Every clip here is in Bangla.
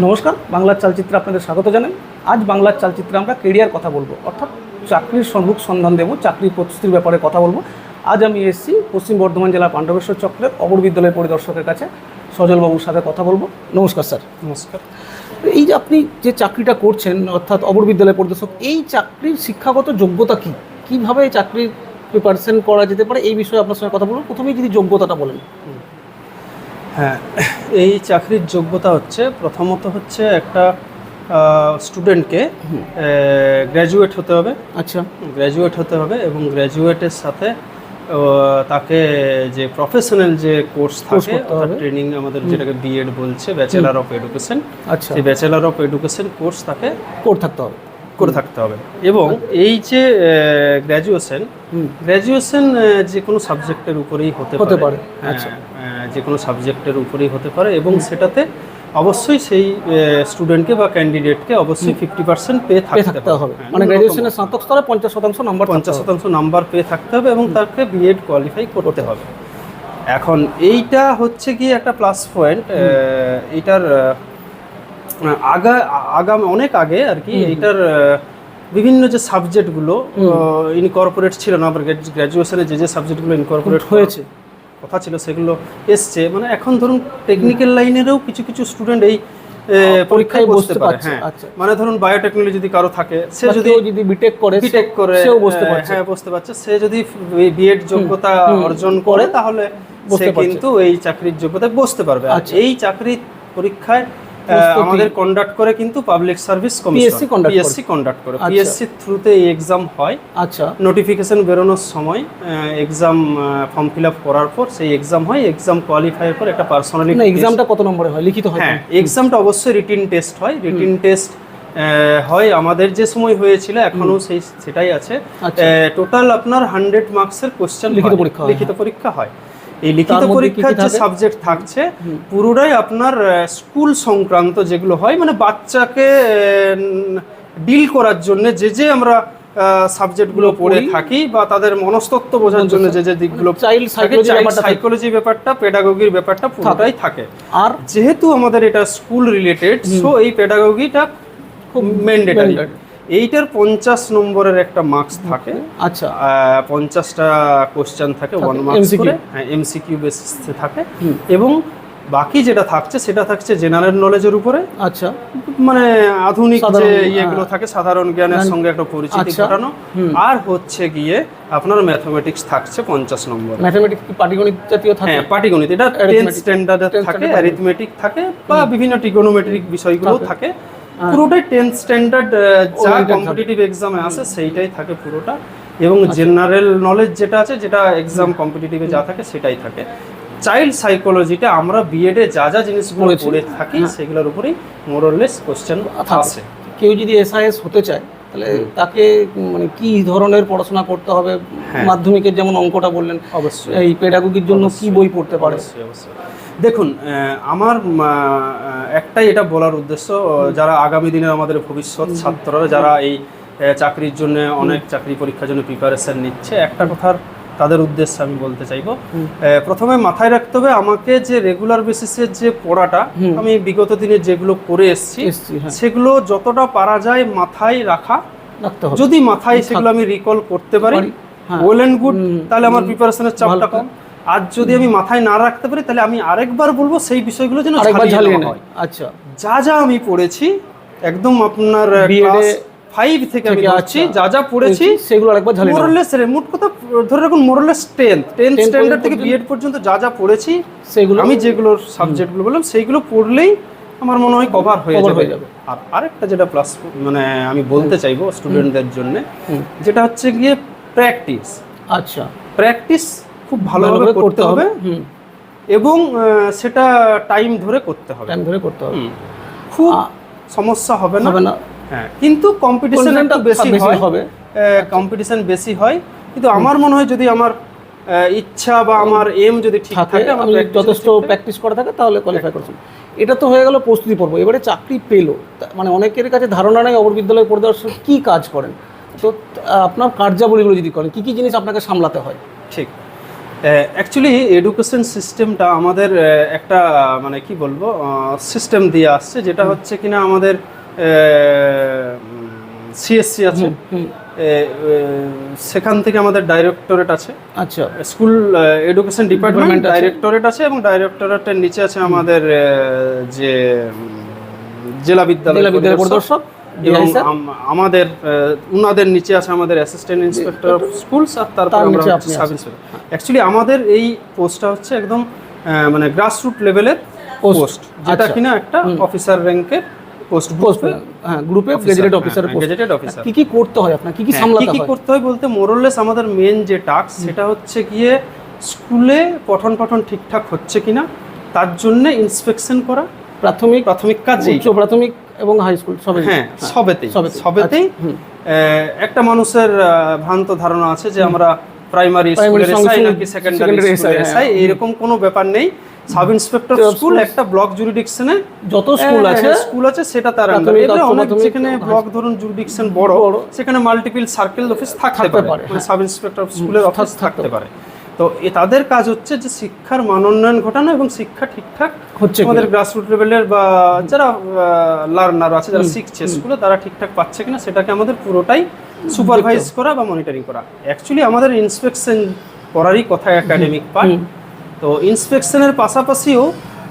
নমস্কার বাংলার চালচিত্রে আপনাদের স্বাগত জানাই। আজ বাংলার চালচিত্রে আমরা কেরিয়ার কথা বলব অর্থাৎ চাকরির সম্মুখ সন্ধান দেবো চাকরির প্রস্তুতির ব্যাপারে কথা বলব। আজ আমি এসেছি পশ্চিম বর্ধমান জেলার পাণ্ডবেশ্বর চক্রের অবর বিদ্যালয় পরিদর্শকের কাছে সজলবাবুর সাথে কথা বলব। নমস্কার স্যার। নমস্কার। এই যে আপনি যে চাকরিটা করছেন অর্থাৎ অবর বিদ্যালয় পরিদর্শক এই চাকরির শিক্ষাগত যোগ্যতা কী? কীভাবে এই চাকরির প্রিপারেশন করা যেতে পারে? এই বিষয়ে আপনার সঙ্গে কথা বলব। প্রথমেই যদি যোগ্যতাটা বলেন। হ্যাঁ এই চাকরির যোগ্যতা হচ্ছে প্রথমত হচ্ছে একটা স্টুডেন্টকে গ্র্যাজুয়েট হতে হবে। আচ্ছা। গ্র্যাজুয়েট হতে হবে এবং গ্র্যাজুয়েটের সাথে তাকে যে প্রফেশনাল যে কোর্স থাকে ট্রেনিং আমাদের যেটাকে বিএড বলছে ব্যাচেলার অফ এডুকেশন আচ্ছা। সেই ব্যাচেলার অফ এডুকেশন কোর্স তাকে করে থাকতে হবে। করে থাকতে হবে। এবং এই যে গ্র্যাজুয়েশন গ্র্যাজুয়েশন যে কোনো সাবজেক্টের উপরেই হতে হতে পারে, হ্যাঁ, আচ্ছা। যে কোনো সাবজেক্টের উপরেই হতে পারে এবং সেটাতে অবশ্যই সেই স্টুডেন্টকে বা ক্যান্ডিডেটকে অবশ্যই ফিফটি পার্সেন্ট পেয়ে থাকতে হবে। মানে গ্র্যাজুয়েশনের স্নাতক স্তরে পঞ্চাশ শতাংশ নাম্বার পঞ্চাশ শতাংশ নাম্বার পেয়ে থাকতে হবে এবং তাকে বিএড কোয়ালিফাই করতে হবে। এখন এইটা হচ্ছে কি একটা প্লাস পয়েন্ট এইটার আহ, আগা আগাম অনেক আগে আর কি এইটার বিভিন্ন যে সাবজেক্টগুলো ইনকর্পোরেট ছিল না আবার গ্র্যাজুয়েশনে যে যে সাবজেক্টগুলো ইনকর্পোরেট হয়েছে। কথা ছিল সেগুলো এসছে মানে এখন ধরুন টেকনিক্যাল লাইনেরও কিছু কিছু স্টুডেন্ট এই পরীক্ষায় বসতে পারে হ্যাঁ আচ্ছা। মানে ধরুন বায়োটেকনোলজি যদি কারও থাকে সে যদি যদি বিটেক করে বিটেক করে সেও বসতে পারে পারছে হ্যাঁ বসতে পারছে সে যদি বিএড যোগ্যতা অর্জন করে তাহলে সে কিন্তু এই চাকরির যোগ্যতায় বসতে পারবে আর আচ্ছা। এই চাকরি পরীক্ষায়। আমাদের কন্ডাক্ট করে কিন্তু public service commission PSC conduct করে। আচ্ছা। পিএসসি থ্রুতে এই এক্সাম হয়। আচ্ছা। নোটিফিকেশন বেরোনোর সময় এক্সাম ফর্ম ফিল আপ করার পর সেই এক্সাম হয়। এক্সাম কোয়ালিফাইয়ের পর একটা পার্সোনালি এক্সামটা কত নম্বরে হয়? লিখিত হয় হ্যাঁ এক্সামটা অবশ্যই রিটিন টেস্ট হয়। রিটিন টেস্ট হয়। আমাদের যে সময় হয়েছিল এখনও সেই সেটাই আছে। আচ্ছা। টোটাল আপনার হান্ড্রেড মার্কসের কোশ্চেন লিখিত পরীক্ষা লিখিত পরীক্ষা হয়। এই লিখিত পরীক্ষার যে সাবজেক্ট থাকছে পুরোটাই আপনার স্কুল সংক্রান্ত যেগুলো হয় মানে বাচ্চাকে ডিল করার জন্য যে যে আমরা সাবজেক্টগুলো পড়ে থাকি বা তাদের মনস্তত্ত্ব বোঝার জন্য যে যে দিকগুলো চাইল্ড সাইকোলজি ব্যাপারটা পেডাগোগির ব্যাপারটা পুরোটাই থাকে। আর যেহেতু আমাদের এটা স্কুল রিলেটেড সো এই পেডাগোগিটা খুব ম্যান্ডেটারি। এইটার পঞ্চাশ নম্বরের একটা মার্কস থাকে। আচ্ছা। পঞ্চাশটা কোশ্চেন থাকে ওয়ান মার্কস করে। হ্যাঁ এমসিকিউ বেসিসে থাকে। এবং বাকি যেটা থাকছে সেটা থাকছে জেনারেল নলেজের উপরে। আচ্ছা। মানে আধুনিক যে ইয়েগুলো থাকে সাধারণ জ্ঞানের সঙ্গে একটা পরিচিতি আচ্ছা। ঘটানো। আর হচ্ছে গিয়ে আপনার ম্যাথমেটিক্স থাকছে পঞ্চাশ নম্বর। ম্যাথমেটিক্স পাটিগণিত জাতীয় থাকে? হ্যাঁ পাটিগণিত। এটা টেন্থ. স্ট্যান্ডার্ডে থাকে অ্যারিথমেটিক থাকে বা বিভিন্ন ট্রিগোনোমেট্রিক বিষয়গুলো থাকে। পুরোটাই টেন্থ স্ট্যান্ডার্ড যা। কম্পিটিটিভ এক্সামে আসে সেইটাই থাকে পুরোটা। এবং জেনারেল নলেজ যেটা আছে যেটা এক্সাম কম্পিটিটিভে যা থাকে সেটাই থাকে। চাইল্ড সাইকোলজিটা আমরা বিএডে যা যা জিনিসগুলো। পড়ে থাকি সেগুলোর উপরেই মোরলেস কোশ্চেন। আসে কেউ যদি এসআইএস হতে চায় তাহলে তাকে মানে কি ধরনের পড়াশোনা করতে হবে? হ্যাঁ। মাধ্যমিকের যেমন অঙ্কটা বললেন অবশ্যই। এই পেডাগোগির জন্য কি বই পড়তে পারে? অবশ্যই অবশ্যই। দেখুন আমার একটাই এটা বলার উদ্দেশ্য যারা আগামী দিনের আমাদের ভবিষ্যৎ ছাত্ররা যারা এই চাকরির জন্য অনেক চাকরি পরীক্ষার জন্য প্রিপারেশন নিচ্ছে একটা কথার তাদের উদ্দেশ্যে আমি বলতে চাইব। প্রথমে মাথায় রাখতে হবে আমাকে যে রেগুলার বেসিসের যে পড়াটা আমি বিগত দিনে যেগুলো করে এসেছি হ্যাঁ। সেগুলো যতটা পারা যায় মাথায় রাখা যদি মাথায় সেগুলো আমি রিকল করতে পারি। ওয়েল এন্ড গুড তাহলে আমার প্রিপারেশনের চাপটা কম। আর যদি আমি মাথায় না রাখতে পারি তাহলে আমি আরেকবার বলব সেই বিষয়গুলো যেন ঝালিয়ে নেওয়া হয়। আচ্ছা। যা যা আমি পড়েছি একদম আপনার ক্লাস ফাইভ থেকে আমি পড়ছি আচ্ছা। যা যা পড়েছি সেগুলো আরেকবার ঝালিয়ে। মোরলেস মোট কথা ধরে রাখুন more or less tenth tenth standard থেকে বিএড পর্যন্ত যা যা পড়েছি সেগুলো আমি যেগুলো সাবজেক্টগুলো বললাম সেইগুলো পড়লেই আমার মনে হয় কভার হয়ে যাবে। হয়ে যাবে। আর আরেকটা যেটা প্লাস মানে আমি বলতে চাইব স্টুডেন্টদের জন্য যেটা হচ্ছে গিয়ে প্র্যাকটিস আচ্ছা। প্র্যাকটিস খুব ভালোভাবে করতে হবে। এবং সেটা টাইম ধরে করতে হবে। টাইম ধরে করতে হবে। খুব সমস্যা হবে না। হবে না। হ্যাঁ কিন্তু কম্পিটিশন একটু বেশি হয়। হবে। কম্পিটিশন বেশি হয়। কিন্তু আমার মনে হয় যদি আমার ইচ্ছা বা আমার এম যদি ঠিক থাকে থাকে আমি যথেষ্ট প্র্যাকটিস করা থাকে তাহলে কোয়ালিফাই করছেন এটা তো হয়ে গেল প্রস্তুতি পর্ব। এবারে চাকরি পেল। মানে অনেকের কাছে ধারণা নেই অবর বিদ্যালয় পরিদর্শক কী কাজ করেন। তো আপনার কার্যাবলীগুলো যদি করেন কী কী জিনিস আপনাকে সামলাতে হয়? ঠিক। অ্যাকচুয়ালি এডুকেশন সিস্টেমটা আমাদের একটা মানে কি বলব সিস্টেম দিয়ে আসছে যেটা হচ্ছে কিনা আমাদের সিএসসি আছে। সেখান থেকে আমাদের ডাইরেক্টরেট আছে। আচ্ছা। স্কুল এডুকেশন ডিপার্টমেন্ট ডাইরেক্টরেট আছে। এবং ডাইরেক্টরেটের নিচে আছে আমাদের যে জেলা বিদ্যালয় পরিদর্শক। এবং আমাদের উনাদের নিচে আছে আমাদের অ্যাসিস্ট্যান্ট ইন্সপেক্টর অফ স্কুলস আর তারপর আমরা সাব ইন্সপেক্টর অ্যাকচুয়ালি আমাদের এই পোস্টটা হচ্ছে একদম মানে গ্রাসরুট লেভেলের পোস্ট যেটা। কিনা একটা অফিসার র্যাঙ্কের পোস্ট পোস্ট হ্যাঁ গ্রুপে গেজেটেড অফিসার গেজেটেড অফিসার কি কি করতে হয় আপনার? কি কি হ্যাঁ, কি কি করতে হয় বলতে মোরললেস আমাদের মেন যে টাস্ক সেটা হচ্ছে গিয়ে স্কুলে পঠন পাঠন ঠিকঠাক হচ্ছে কিনা তার জন্য ইন্সপেকশন করা। প্রাথমিক প্রাথমিক কাজ উচ্চ প্রাথমিক এবং হাই স্কুল সবে হ্যাঁ সবেতেই সবেতেই, আচ্ছা, একটা মানুষের ভ্রান্ত ধারণা আছে যে আমরা প্রাইমারি স্কুলের এসআই নাকি সেকেন্ডারি স্কুলের এসআই হ্যাঁ। এরকম কোনো ব্যাপার নেই। সাব ইন্সপেক্টর স্কুল একটা ব্লক জুরিডিকশনে যত স্কুল আছে স্কুল আছে সেটা তার আন্ডারে এবারে অনেক যেখানে ব্লক ধরুন জুরিডিকশন বড়। সেখানে মাল্টিপল সার্কেল অফিস থাকতে পারে। মানে হ্যাঁ। সাব ইন্সপেক্টর স্কুলের অফিস থাকতে পারে। তো এ তাদের কাজ হচ্ছে যে শিক্ষার মানোন্নয়ন ঘটানো এবং শিক্ষা ঠিকঠাক হচ্ছে আমাদের গ্রাসরুট লেভেলের বা যারা লার্নার আছে যারা শিখছে স্কুলে তারা ঠিকঠাক পাচ্ছে কিনা সেটাকে আমাদের পুরোটাই সুপারভাইজ করা বা মনিটরিং করা। অ্যাকচুয়ালি আমাদের ইন্সপেকশন করারই কথা একাডেমিক পার্ট তো ইন্সপেকশনের পাশাপাশিও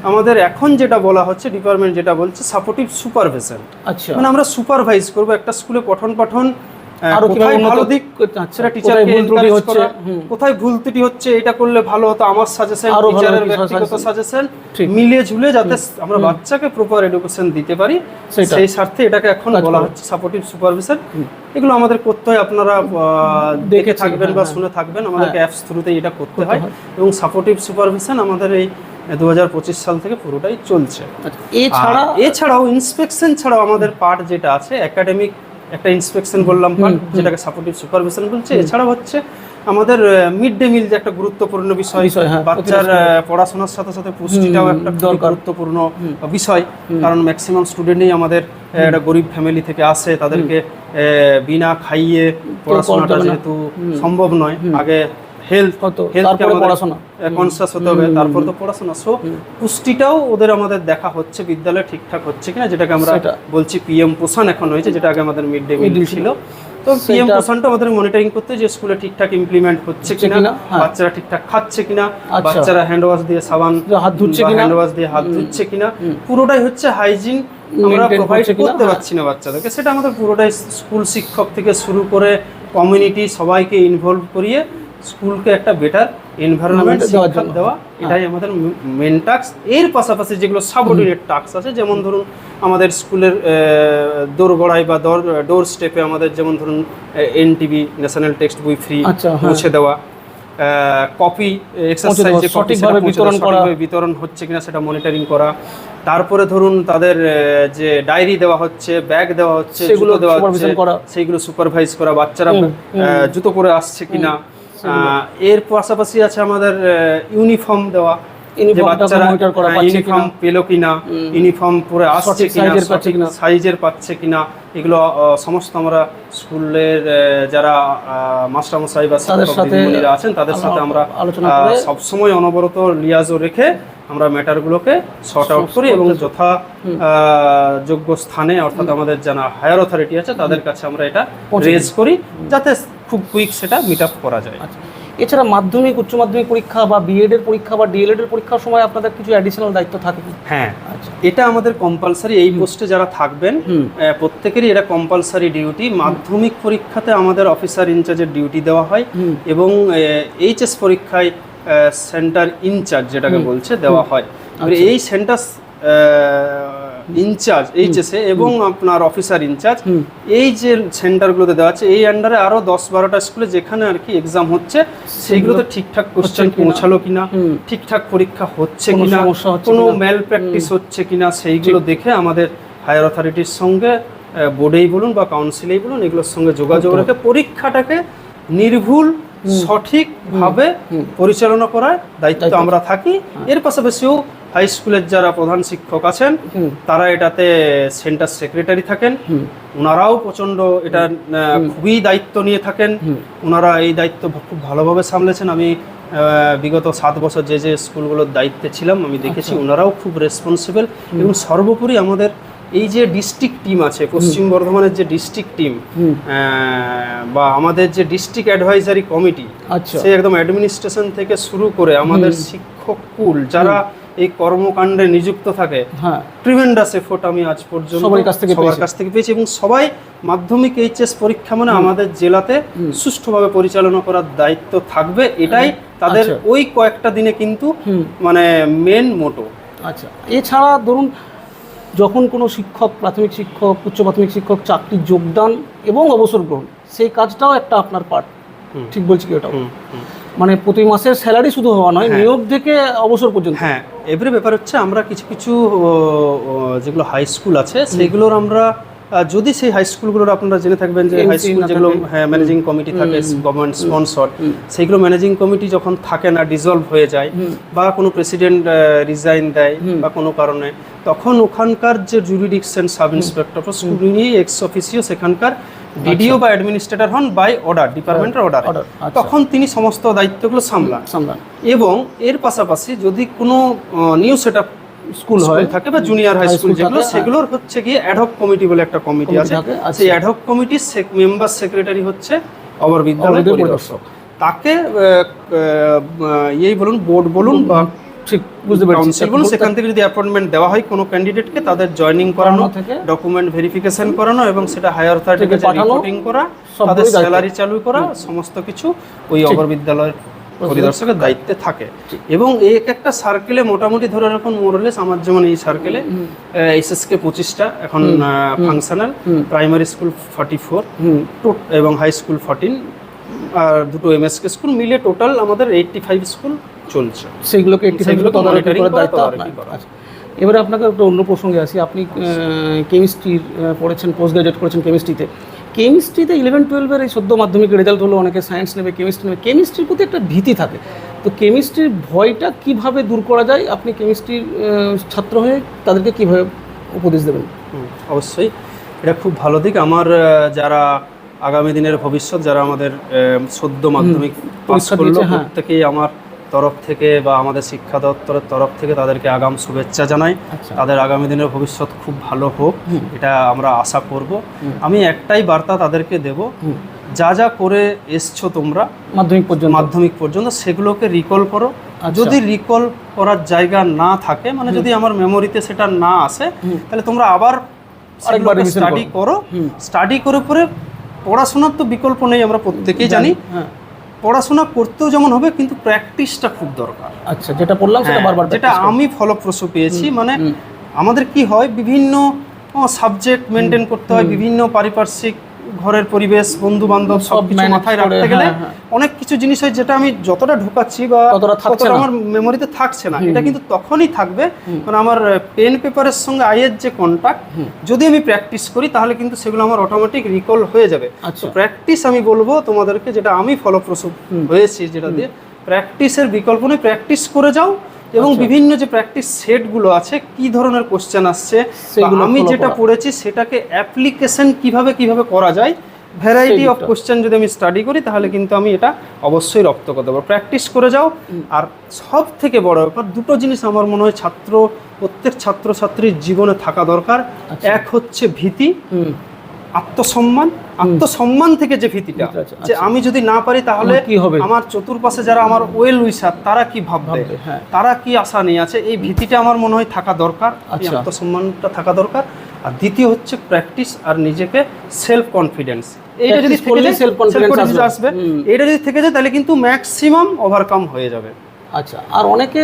আমাদের এখন যেটা বলা হচ্ছে ডিপার্টমেন্ট যেটা বলছে সাপোর্টিভ সুপারভিশন আচ্ছা। মানে আমরা সুপারভাইজ করব একটা স্কুলে পঠন পাঠন আরও কোথায় ভালো দিক? আচ্ছা, সেটা কোথায় ভুল ত্রুটি হচ্ছে, কোথায় ভুল ত্রুটি হচ্ছে? এটা করলে ভালো হতো আমার সাজেশন টিচারের ব্যক্তিগত সাজেশন ঠিক। ঝুলে যাতে আমরা বাচ্চাকে প্রপার এডুকেশন দিতে পারি সেই স্বার্থে এটাকে এখন বলা হচ্ছে সাপোর্টিভ সুপারভিশন এগুলো আমাদের করতে হয় আপনারা দেখে থাকবেন বা হ্যাঁ, শুনে থাকবেন। আমাদেরকে অ্যাপস থ্রুতেই এটা করতে হয়। হয়। এবং সাপোর্টিভ সুপারভিশন আমাদের এই দুহাজার পঁচিশ সাল থেকে পুরোটাই চলছে। আচ্ছা, এছাড়া এছাড়াও ইন্সপেকশন ছাড়াও আমাদের পার্ট যেটা আছে একাডেমিক একটা ইন্সপেকশন বললাম যেটাকে সাপোর্টিভ সুপারভিশন বলছে। এছাড়া হচ্ছে আমাদের মিড ডে মিল যে একটা গুরুত্বপূর্ণ বিষয় হ্যাঁ, বাচ্চার পড়াশোনার সাথে সাথে পুষ্টিটাও একটা গুরুত্বপূর্ণ বিষয়। কারণ ম্যাক্সিমাম স্টুডেন্টই আমাদের একটা গরিব ফ্যামিলি থেকে আসে তাদেরকে বিনা খাইয়ে পড়াশোনাটা। যেহেতু সম্ভব নয়। আগে হেলথ কত? তারপরে পড়াশোনা। কনসিয়াস হতে হবে তারপর তো পড়াশোনা সো পুষ্টিটাও ওদের আমাদের দেখা হচ্ছে বিদ্যালয়ে ঠিকঠাক হচ্ছে কিনা যেটাকে আমরা। বলছি পিএম পোষণ এখন হয়েছে যেটা আগে আমাদের মিড ডে মিল ছিল তো পিএম সেটা- পোষণটা আমাদের মনিটরিং করতে যে স্কুলে ঠিকঠাক ইমপ্লিমেন্ট হচ্ছে কিনা হ্যাঁ। বাচ্চারা ঠিকঠাক খাচ্ছে কিনা আচ্ছা। বাচ্চারা হ্যান্ড ওয়াশ দিয়ে সাবান হাত ধুচ্ছে কিনা? হ্যান্ড ওয়াশ দিয়ে হাত ধুচ্ছে কিনা পুরোটাই হচ্ছে হাইজিন আমরা প্রোভাইড করতে হ্যাঁ। পারছি না বাচ্চাদেরকে সেটা আমাদের পুরোটাই স্কুল শিক্ষক থেকে শুরু করে কমিউনিটি সবাইকে ইনভলভ করিয়ে স্কুলকে একটা বেটার এনভায়রনমেন্ট শিক্ষা দেওয়া এটাই আমাদের মেন টাস্ক এর পাশাপাশি যেগুলো সাবঅর্ডিনেট টাস্ক আছে যেমন ধরুন আমাদের স্কুলের দোরগড়াই বা দর ডোর স্টেপে আমাদের যেমন ধরুন এনটিভি ন্যাশনাল টেক্সট বই ফ্রি আচ্ছা, হ্যাঁ। পৌঁছে দেওয়া কপি এক্সারসাইজ যে সঠিকভাবে বিতরণ করা। বিতরণ হচ্ছে কিনা সেটা মনিটরিং করা। তারপরে ধরুন তাদের যে ডায়েরি দেওয়া হচ্ছে ব্যাগ দেওয়া হচ্ছে সেগুলো দেওয়া হচ্ছে। সেইগুলো সুপারভাইজ করা বাচ্চারা জুতো পরে আসছে কিনা। এর পাশাপাশি আছে আমাদের ইউনিফর্ম দেওয়া। ইউনিফর্ম পেল কিনা ইউনিফর্ম পরে আসছে কিনা। সাইজের পাচ্ছে কিনা। এগুলো সমস্ত আমরা স্কুলের যারা মাস্টারমশাই বা শিক্ষক আছেন তাদের সাথে আমরা সবসময় অনবরত লিয়াজও রেখে আমরা ম্যাটারগুলোকে শর্ট আউট করি এবং যথা যোগ্য স্থানে অর্থাৎ আমাদের যারা হায়ার অথরিটি আছে তাদের কাছে আমরা এটা রেজ করি যাতে খুব কুইক সেটা মিট আপ করা যায়। আচ্ছা। এছাড়া মাধ্যমিক উচ্চ মাধ্যমিক পরীক্ষা বা বিএড এর পরীক্ষা বা ডিএলএড এর পরীক্ষার সময় আপনাদের কিছু অ্যাডিশনাল দায়িত্ব থাকে হ্যাঁ। আচ্ছা। এটা আমাদের কম্পালসারি এই পোস্টে যারা থাকবেন প্রত্যেকেরই এটা কম্পালসারি ডিউটি মাধ্যমিক পরীক্ষাতে আমাদের অফিসার ইনচার্জের ডিউটি দেওয়া হয়। এবং এইচএস পরীক্ষায় সেন্টার ইনচার্জ যেটাকে বলছে দেওয়া হয়। আচ্ছা। এই সেন্টার ইনচার্জ এইচএসে এবং আপনার অফিসার ইনচার্জ এই যে সেন্টারগুলোতে দেওয়া আছে এই আন্ডারে আরও দশ বারোটা স্কুলে যেখানে আর কি এক্সাম হচ্ছে সেইগুলোতে ঠিকঠাক কোশ্চেন পৌঁছালো কিনা ঠিকঠাক পরীক্ষা হচ্ছে কিনা কোনো ম্যাল প্র্যাকটিস হচ্ছে কিনা সেইগুলো দেখে আমাদের হায়ার অথরিটির সঙ্গে বোর্ডেই বলুন বা কাউন্সিলেই বলুন এগুলোর সঙ্গে যোগাযোগ রেখে পরীক্ষাটাকে নির্ভুল সঠিকভাবে পরিচালনা করার দায়িত্ব দায়িত্ব। আমরা থাকি। এর পাশাপাশিও হাই স্কুলের যারা প্রধান শিক্ষক আছেন তারা এটাতে সেন্টার সেক্রেটারি থাকেন। ওনারাও প্রচণ্ড এটা খুবই দায়িত্ব নিয়ে থাকেন। ওনারা এই দায়িত্ব খুব ভালোভাবে সামলেছেন। আমি বিগত সাত বছর যে যে স্কুলগুলোর দায়িত্বে ছিলাম আমি দেখেছি ওনারাও খুব রেসপন্সিবল এবং সর্বোপরি আমাদের এই যে ডিস্ট্রিক্ট টিম আছে পশ্চিম বর্ধমানের যে ডিস্ট্রিক্ট টিম বা আমাদের যে ডিস্ট্রিক্ট অ্যাডভাইজারি কমিটি আচ্ছা। সে একদম অ্যাডমিনিস্ট্রেশন থেকে শুরু করে আমাদের শিক্ষক কুল যারা এই কর্মকাণ্ডে নিযুক্ত থাকে। হ্যাঁ। ট্রিমেন্ডাস এফোর্ট আমি আজ পর্যন্ত সবার কাছ থেকে সবার। কাছ থেকে পেয়েছি এবং সবাই মাধ্যমিক এইচএস পরীক্ষা মানে আমাদের জেলাতে সুষ্ঠুভাবে পরিচালনা করার দায়িত্ব থাকবে এটাই তাদের আচ্ছা। ওই কয়েকটা দিনে কিন্তু মানে মেন মোটো আচ্ছা। এছাড়া ধরুন যখন কোনো শিক্ষক প্রাথমিক শিক্ষক উচ্চ প্রাথমিক শিক্ষক চাকরি যোগদান এবং অবসর গ্রহণ সেই কাজটাও একটা আপনার পার্ট। ঠিক বলছি কি হুম। মানে প্রতি মাসের স্যালারি শুধু হওয়া নয় হ্যাঁ। নিয়োগ থেকে অবসর পর্যন্ত। হ্যাঁ এবারে ব্যাপার হচ্ছে আমরা কিছু কিছু যেগুলো হাই স্কুল আছে সেগুলোর আমরা যদি সেই হাই স্কুলগুলোর আপনারা জেনে থাকবেন যে হাই স্কুল যেগুলো হ্যাঁ ম্যানেজিং কমিটি থাকে গভর্নমেন্ট স্পন্সর সেইগুলো ম্যানেজিং কমিটি যখন থাকে না ডিসলভ হয়ে যায় বা কোনো প্রেসিডেন্ট রিজাইন দেয় বা কোনো কারণে তখন ওখানকার যে জুরিডিকশন সাব ইন্সপেক্টর উনি এক্স অফিসিও সেখানকার ডিডিও বা অ্যাডমিনিস্ট্রেটর হন বাই অর্ডার ডিপার্টমেন্টের অর্ডার আচ্ছা। তখন তিনি সমস্ত দায়িত্বগুলো সামলান। সামলান। এবং এর পাশাপাশি যদি কোনো নিউ সেট স্কুল হয় থাকে বা জুনিয়র হাই স্কুল যেগুলো হ্যাঁ। সেগুলোর হচ্ছে গিয়ে অ্যাডহক কমিটি বলে একটা কমিটি আছে। আচ্ছা। সেই অ্যাডহক কমিটির মেম্বার সেক্রেটারি হচ্ছে অবর বিদ্যালয় পরিদর্শক। তাকে আহ, বলুন বোর্ড বলুন বা ঠিক বুঝতে পেরেছি। বলুন সেখান থেকে যদি অ্যাপয়েন্টমেন্ট দেওয়া হয় কোনো ক্যান্ডিডেটকে তাদের জয়নিং করানো ডকুমেন্ট ভেরিফিকেশন করানো এবং সেটা হায়ার অথরিটিকে থেকে পাঠানো, রিপোর্টিং করা তাদের স্যালারি চালু করা সমস্ত কিছু ওই অবর বিদ্যালয়ের পরিদর্শকের দায়িত্বে থাকে। এবং এই এক একটা সার্কেলে মোটামুটি ধরে রাখুন মোরলেস আমার যেমন এই সার্কেলে এসএসকে পঁচিশটা এখন functional primary school forty four এবং হাই স্কুল ফর্টিন আর দুটো এমএসকে স্কুল মিলে টোটাল আমাদের এইটটি ফাইভ স্কুল চলছে। সেগুলোকে একটি সেগুলোকে তদারকি করার দায়িত্ব আপনার। আচ্ছা। এবারে আপনাকে একটা অন্য প্রসঙ্গে আসি। আপনি কেমিস্ট্রির পড়েছেন পোস্ট গ্রাজুয়েট করেছেন কেমিস্ট্রিতে কেমিস্ট্রিতে ইলেভেন টুয়েলভের এই সদ্য মাধ্যমিক রেজাল্ট হলো অনেকে সায়েন্স নেবে কেমিস্ট্রি নেবে। কেমিস্ট্রির প্রতি একটা ভীতি থাকে। তো কেমিস্ট্রির ভয়টা কীভাবে দূর করা যায়? আপনি কেমিস্ট্রির ছাত্র হয়ে তাদেরকে কীভাবে উপদেশ দেবেন? অবশ্যই। এটা খুব ভালো দিক। আমার যারা আগামী দিনের ভবিষ্যৎ যারা আমাদের সদ্য মাধ্যমিক পাস করল হ্যাঁ। প্রত্যেকেই আমার তরফ থেকে বা আমাদের শিক্ষা দপ্তরের তরফ থেকে তাদেরকে আগাম শুভেচ্ছা জানাই। আচ্ছা। তাদের আগামী দিনের ভবিষ্যৎ খুব ভালো হোক এটা আমরা আশা করব। আমি একটাই বার্তা তাদেরকে দেব যা যা করে এসছো তোমরা মাধ্যমিক পর্যন্ত। মাধ্যমিক পর্যন্ত সেগুলোকে রিকল করো। আচ্ছা। যদি রিকল করার জায়গা না থাকে মানে যদি আমার মেমোরিতে সেটা না আসে তাহলে তোমরা আবার স্টাডি করো। স্টাডি করে পরে পড়াশোনার তো বিকল্প নেই আমরা প্রত্যেকেই জানি। হ্যাঁ। পড়াশোনা করতেও যেমন হবে কিন্তু প্র্যাকটিসটা খুব দরকার। আচ্ছা যেটা পড়লাম সেটা হ্যাঁ, বারবার যেটা। আমি ফলপ্রসূ পেয়েছি মানে আমাদের কি হয় বিভিন্ন সাবজেক্ট মেনটেন করতে হয় বিভিন্ন পারিপার্শ্বিক ঘরের পরিবেশ বন্ধু বান্ধব সব সব কিছু মাথায় রাখতে গেলে হ্যাঁ, হ্যাঁ। অনেক কিছু জিনিস হয় যেটা আমি যতটা ঢুকাচ্ছি বা ততটা। আমার মেমোরিতে থাকছে না। এটা কিন্তু তখনই থাকবে কারণ আমার পেন পেপারের সঙ্গে আইয়ের যে কন্ট্যাক্ট যদি আমি প্র্যাকটিস করি তাহলে কিন্তু সেগুলো আমার অটোমেটিক রিকল হয়ে যাবে। আচ্ছা। প্র্যাকটিস আমি বলব তোমাদেরকে যেটা আমি ফলপ্রসূ হয়েছি যেটা দিয়ে প্র্যাকটিসের বিকল্প নেই। প্র্যাকটিস করে যাও এবং আচ্ছা। বিভিন্ন যে প্র্যাকটিস সেটগুলো আছে কি ধরনের কোশ্চেন আসছে আমি যেটা পড়েছি সেটাকে অ্যাপ্লিকেশন কীভাবে কীভাবে করা যায় ভ্যারাইটি অফ কোশ্চেন যদি আমি স্টাডি করি তাহলে কিন্তু আমি এটা অবশ্যই রপ্ত করতে পারব প্র্যাকটিস করে যাও। আর সব থেকে বড় ব্যাপার দুটো জিনিস আমার মনে হয় ছাত্র প্রত্যেক ছাত্রছাত্রীর জীবনে থাকা দরকার। আচ্ছা। এক হচ্ছে ভীতি আত্মসম্মান আত্মসম্মান থেকে যে ভীতিটা যে আমি যদি না পারি তাহলে কি হবে? আমার চতুর্পাশে যারা আমার ওয়েল উইসার তারা কি ভাববে? হ্যাঁ। তারা কি আশা নিয়ে আছে? এই ভীতিটা আমার মনে হয় থাকা দরকার আচ্ছা। আত্মসম্মানটা থাকা দরকার। আর দ্বিতীয় হচ্ছে প্র্যাকটিস আর নিজেকে সেলফ কনফিডেন্স এইটা যদি থেকে যায় self confidence আসবে। এইটা যদি থেকে যায় তাহলে কিন্তু ম্যাক্সিমাম ওভারকাম হয়ে যাবে। আচ্ছা। আর অনেকে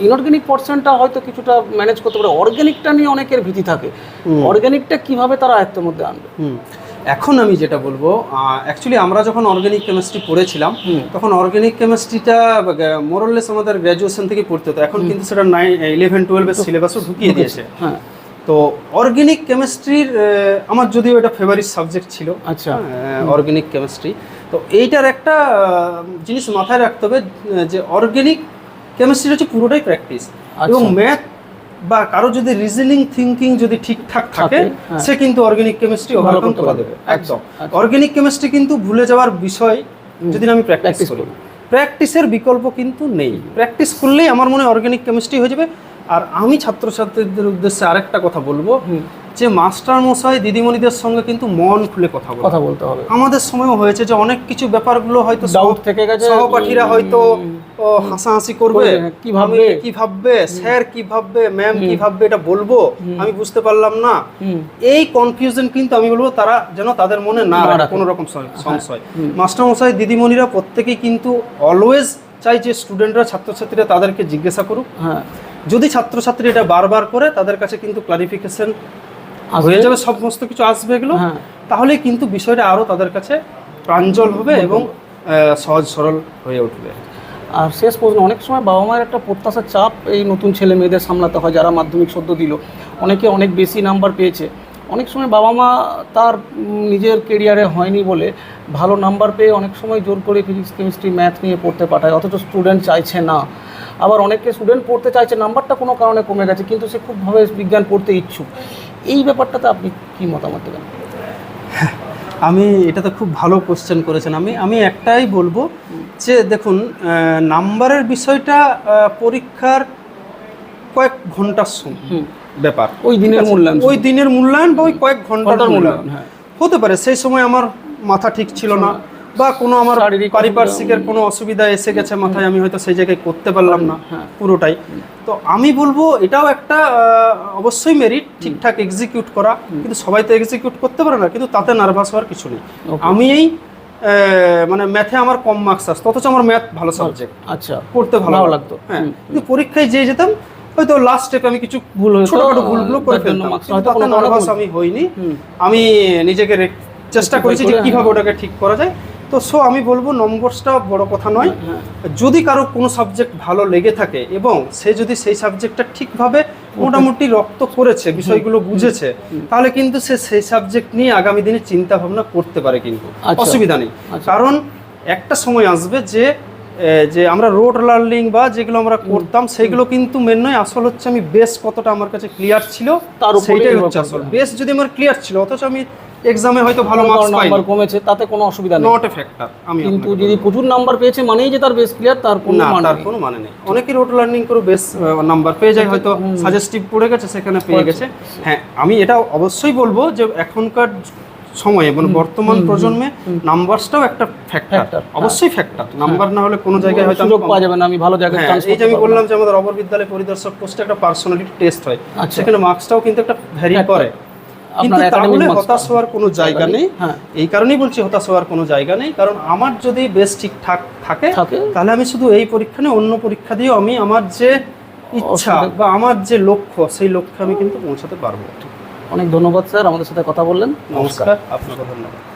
ইনঅর্গ্যানিক পোর্শনটা হয়তো কিছুটা ম্যানেজ করতে পারে। অর্গ্যানিকটা নিয়ে অনেকের ভীতি থাকে। অর্গ্যানিকটা কীভাবে তারা আয়ত্তের মধ্যে আনবে? হুম। এখন আমি যেটা বলব অ্যাকচুয়ালি আমরা যখন অর্গানিক কেমিস্ট্রি পড়েছিলাম তখন অর্গানিক কেমিস্ট্রিটা মোরলেস আমাদের গ্র্যাজুয়েশন থেকে পড়তে হতো। এখন কিন্তু সেটা নাইন ইলেভেন টুয়েলভের সিলেবাসও ঢুকিয়ে দিয়েছে। হ্যাঁ। তো অর্গানিক কেমিস্ট্রির আমার যদিও এটা ফেভারিট সাবজেক্ট ছিল আচ্ছা। অর্গানিক কেমিস্ট্রি তো এইটার একটা জিনিস মাথায় রাখতে হবে যে অর্গানিক কেমিস্ট্রি হচ্ছে পুরোটাই প্র্যাকটিস এবং আচ্ছা। ম্যাথ বা কারও যদি রিজনিং থিঙ্কিং যদি ঠিকঠাক থাকে হ্যাঁ। সে কিন্তু অর্গানিক কেমিস্ট্রি ওভারকাম করে দেবে। আচ্ছা, একদম। আচ্ছা। অর্গানিক কেমিস্ট্রি কিন্তু ভুলে যাওয়ার বিষয় যদি আমি প্র্যাকটিস করি। প্র্যাকটিসের বিকল্প কিন্তু নেই। প্র্যাকটিস করলেই আমার মনে অর্গানিক কেমিস্ট্রি হয়ে যাবে। আর আমি ছাত্রছাত্রীদের উদ্দেশ্যে আরেকটা কথা বলব। যে মাস্টার মশাই দিদিমণিদের সঙ্গে কিন্তু মন খুলে কথা বলো। কথা বলতে হবে। আমাদের সময়ও হয়েছে যে অনেক কিছু ব্যাপারগুলো হয়তো ডাউট থেকে গেছে সহপাঠীরা হয়তো হাসাহাসি করবে। কি ভাববে? কি ভাববে? স্যার কি ভাববে? ম্যাম কি ভাববে? এটা বলব? আমি বুঝতে পারলাম না। এই কনফিউশন কিন্তু আমি বলব তারা যেন তাদের মনে না। কোনো রকম সং- সংশয়। মাস্টারমশাই দিদিমণিরা প্রত্যেকেই কিন্তু অলওয়েজ চাই যে স্টুডেন্টরা ছাত্রছাত্রীরা তাদেরকে জিজ্ঞাসা করুক। হ্যাঁ। যদি ছাত্রছাত্রী এটা বারবার করে তাদের কাছে কিন্তু ক্লারিফিকেশন। হয়ে যাবে সমস্ত কিছু আসবে এগুলো। হ্যাঁ। তাহলে কিন্তু বিষয়টা আরও তাদের কাছে প্রাঞ্জল হবে এবং সহজ সরল হয়ে উঠবে। আর শেষ প্রশ্ন অনেক সময় বাবা মায়ের একটা প্রত্যাশার চাপ এই নতুন ছেলে মেয়েদের সামলাতে হয় যারা মাধ্যমিক সদ্য দিল। অনেকে অনেক বেশি নাম্বার পেয়েছে। অনেক সময় বাবা মা তার নিজের কেরিয়ারে হয়নি বলে ভালো নাম্বার পেয়ে অনেক সময় জোর করে ফিজিক্স কেমিস্ট্রি ম্যাথ নিয়ে পড়তে পাঠায় অথচ স্টুডেন্ট চাইছে না। আবার অনেকে স্টুডেন্ট পড়তে চাইছে নাম্বারটা কোনো কারণে কমে গেছে কিন্তু সে খুবভাবে বিজ্ঞান পড়তে ইচ্ছুক। এই ব্যাপারটাতে আপনি কি মতামত দেবেন? আমি এটা তো খুব ভালো কোশ্চেন করেছেন। আমি আমি একটাই বলব যে দেখুন নাম্বারের বিষয়টা পরীক্ষার কয়েক ঘণ্টার সম- হুম। ব্যাপার। ওই দিনের মূল্যায়ন ওই দিনের মূল্যায়ন বা ওই কয়েক ঘণ্টার মূল্যায়ন, হ্যাঁ। হতে পারে সেই সময় আমার মাথা ঠিক ছিল না। বা কোনো আমার পারিপার্শ্বিকের কোনো অসুবিধা এসে গেছে মাথায় আমি হয়তো সেই জায়গায় করতে পারলাম না হ্যাঁ। পুরোটাই। তো আমি বলব এটাও একটা অবশ্যই মেরিট ঠিকঠাক এক্সিকিউট করা কিন্তু সবাই তো এক্সিকিউট করতে পারে না কিন্তু তাতে নার্ভাস হওয়ার কিছু নেই। আমি এই মানে ম্যাথে আমার কম মার্কস আসতো অথচ আমার ম্যাথ ভালো সাবজেক্ট আচ্ছা পড়তে ভালো লাগতো। হ্যাঁ কিন্তু পরীক্ষায় যেয়ে যেতাম হয়তো লাস্ট স্টেপে আমি কিছু ভুল ছোটখাটো ভুলগুলো করে হয়তো তাতে নার্ভাস আমি হইনি। আমি নিজেকে চেষ্টা করেছি যে করে, কীভাবে হ্যাঁ। ওটাকে ঠিক করা যায়। তো সো আমি বলব নম্বরসটা বড় কথা নয়। হ্যাঁ। যদি কারও কোনো সাবজেক্ট ভালো লেগে থাকে এবং সে যদি সেই সাবজেক্টটা ঠিকভাবে মোটামুটি রক্ত করেছে বিষয়গুলো বুঝেছে তাহলে কিন্তু সে সেই সাবজেক্ট নিয়ে আগামী দিনে চিন্তা ভাবনা করতে পারে কিন্তু। আচ্ছা। অসুবিধা নেই। আচ্ছা। কারণ একটা সময় আসবে যে যে আমরা রোড লার্নিং বা যেগুলো আমরা করতাম সেগুলো কিন্তু মেন নয় আসল হচ্ছে আমি বেস কতটা আমার কাছে ক্লিয়ার ছিল তার সেইটাই হচ্ছে আসল। বেস যদি আমার ক্লিয়ার ছিল অথচ আমি এক্সামে হয়তো ভালো মার্কস পাই নাম্বার কমেছে তাতে কোনো অসুবিধা নেই। নট এ ফ্যাক্টর আমি কিন্তু যদি প্রচুর নাম্বার পেয়েছে মানেই যে তার বেস ক্লিয়ার তার কোনো মানে তার কোনো মানে নেই। অনেকেই রোড লার্নিং করে বেশ নাম্বার পেয়ে যায় হয়তো সাজেস্টিভ পড়ে গেছে সেখানে পেয়ে গেছে। হ্যাঁ আমি এটা অবশ্যই বলব যে এখনকার সময়ে মানে বর্তমান প্রজন্মে নাম্বারসটাও একটা ফ্যাক্টর অবশ্যই ফ্যাক্টর নাম্বার না হলে কোনো জায়গায় হয়তো সুযোগ পাওয়া যাবে না আমি ভালো জায়গায় হ্যাঁ চান্স এই যে আমি বললাম যে আমাদের অপর বিদ্যালয় পরিদর্শক পোস্টে একটা পার্সোনালিটি টেস্ট হয়। আচ্ছা। সেখানে মার্কসটাও কিন্তু একটা ভ্যারি করে। আপনার academic হতাশ হওয়ার কোনো জায়গা নেই। হ্যাঁ। এই কারণেই বলছি হতাশ হওয়ার কোনো জায়গা নেই। কারণ আমার যদি বেশ ঠিকঠাক থাকে থাকে। তাহলে আমি শুধু এই পরীক্ষা নিয়ে অন্য পরীক্ষা দিয়েও আমি আমার যে ইচ্ছা বা আমার যে লক্ষ্য সেই লক্ষ্যে আমি কিন্তু পৌঁছাতে পারব। অনেক ধন্যবাদ স্যার। আমাদের সাথে কথা বললেন। নমস্কার। আপনাকে ধন্যবাদ।